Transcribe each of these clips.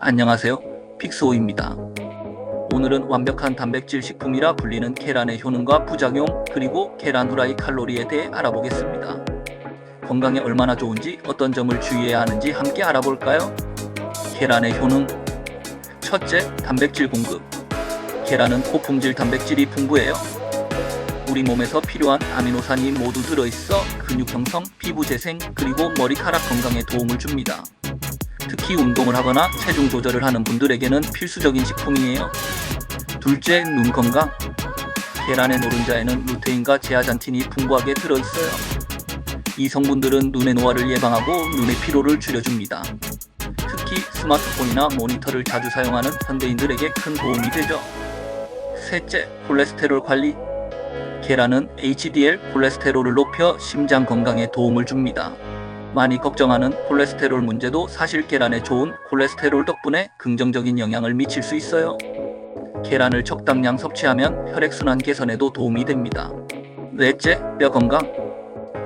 안녕하세요. 픽스오입니다. 오늘은 완벽한 단백질 식품이라 불리는 계란의 효능과 부작용 그리고 계란 후라이 칼로리에 대해 알아보겠습니다. 건강에 얼마나 좋은지 어떤 점을 주의해야 하는지 함께 알아볼까요? 계란의 효능 첫째, 단백질 공급 계란은 고품질 단백질이 풍부해요. 우리 몸에서 필요한 아미노산이 모두 들어있어 근육 형성, 피부 재생, 그리고 머리카락 건강에 도움을 줍니다. 특히 운동을 하거나 체중 조절을 하는 분들에게는 필수적인 식품이에요. 둘째, 눈 건강. 계란의 노른자에는 루테인과 제아잔틴이 풍부하게 들어있어요. 이 성분들은 눈의 노화를 예방하고 눈의 피로를 줄여줍니다. 특히 스마트폰이나 모니터를 자주 사용하는 현대인들에게 큰 도움이 되죠. 셋째, 콜레스테롤 관리. 계란은 HDL 콜레스테롤을 높여 심장 건강에 도움을 줍니다. 많이 걱정하는 콜레스테롤 문제도 사실 계란에 좋은 콜레스테롤 덕분에 긍정적인 영향을 미칠 수 있어요. 계란을 적당량 섭취하면 혈액순환 개선에도 도움이 됩니다. 넷째, 뼈 건강.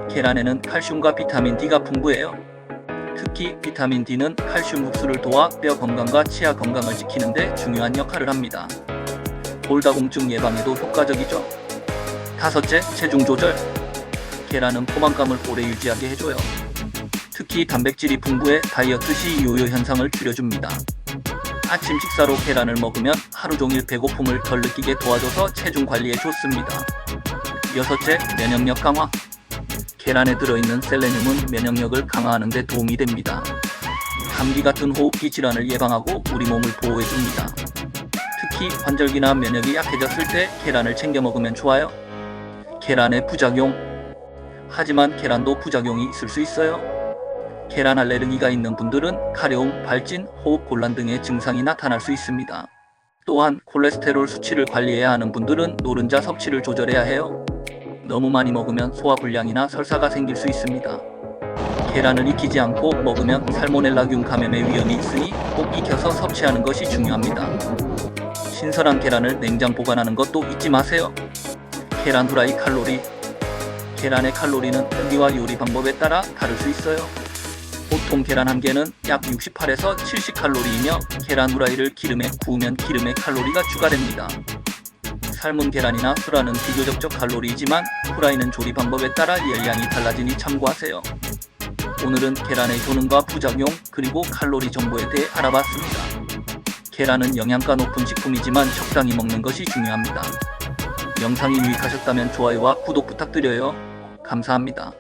계란에는 칼슘과 비타민 D가 풍부해요. 특히 비타민 D는 칼슘 흡수를 도와 뼈 건강과 치아 건강을 지키는데 중요한 역할을 합니다. 골다공증 예방에도 효과적이죠. 다섯째, 체중 조절. 계란은 포만감을 오래 유지하게 해줘요. 특히 단백질이 풍부해 다이어트 시 요요 현상을 줄여줍니다. 아침 식사로 계란을 먹으면 하루 종일 배고픔을 덜 느끼게 도와줘서 체중 관리에 좋습니다. 여섯째, 면역력 강화. 계란에 들어있는 셀레늄은 면역력을 강화하는 데 도움이 됩니다. 감기 같은 호흡기 질환을 예방하고 우리 몸을 보호해줍니다. 특히 관절기나 면역이 약해졌을 때 계란을 챙겨 먹으면 좋아요. 계란의 부작용. 하지만 계란도 부작용이 있을 수 있어요. 계란 알레르기가 있는 분들은 가려움, 발진, 호흡 곤란 등의 증상이 나타날 수 있습니다. 또한 콜레스테롤 수치를 관리해야 하는 분들은 노른자 섭취를 조절해야 해요. 너무 많이 먹으면 소화불량이나 설사가 생길 수 있습니다. 계란을 익히지 않고 먹으면 살모넬라균 감염의 위험이 있으니 꼭 익혀서 섭취하는 것이 중요합니다. 신선한 계란을 냉장 보관하는 것도 잊지 마세요. 계란 후라이 칼로리 계란의 칼로리는 크기와 요리 방법에 따라 다를 수 있어요. 보통 계란 한 개는 약 68에서 70칼로리이며 계란 후라이를 기름에 구우면 기름의 칼로리가 추가됩니다. 삶은 계란이나 후라는 비교적 적 칼로리이지만 후라이는 조리 방법에 따라 열량이 달라지니 참고하세요. 오늘은 계란의 효능과 부작용 그리고 칼로리 정보에 대해 알아봤습니다. 계란은 영양가 높은 식품이지만 적당히 먹는 것이 중요합니다. 영상이 유익하셨다면 좋아요와 구독 부탁드려요. 감사합니다.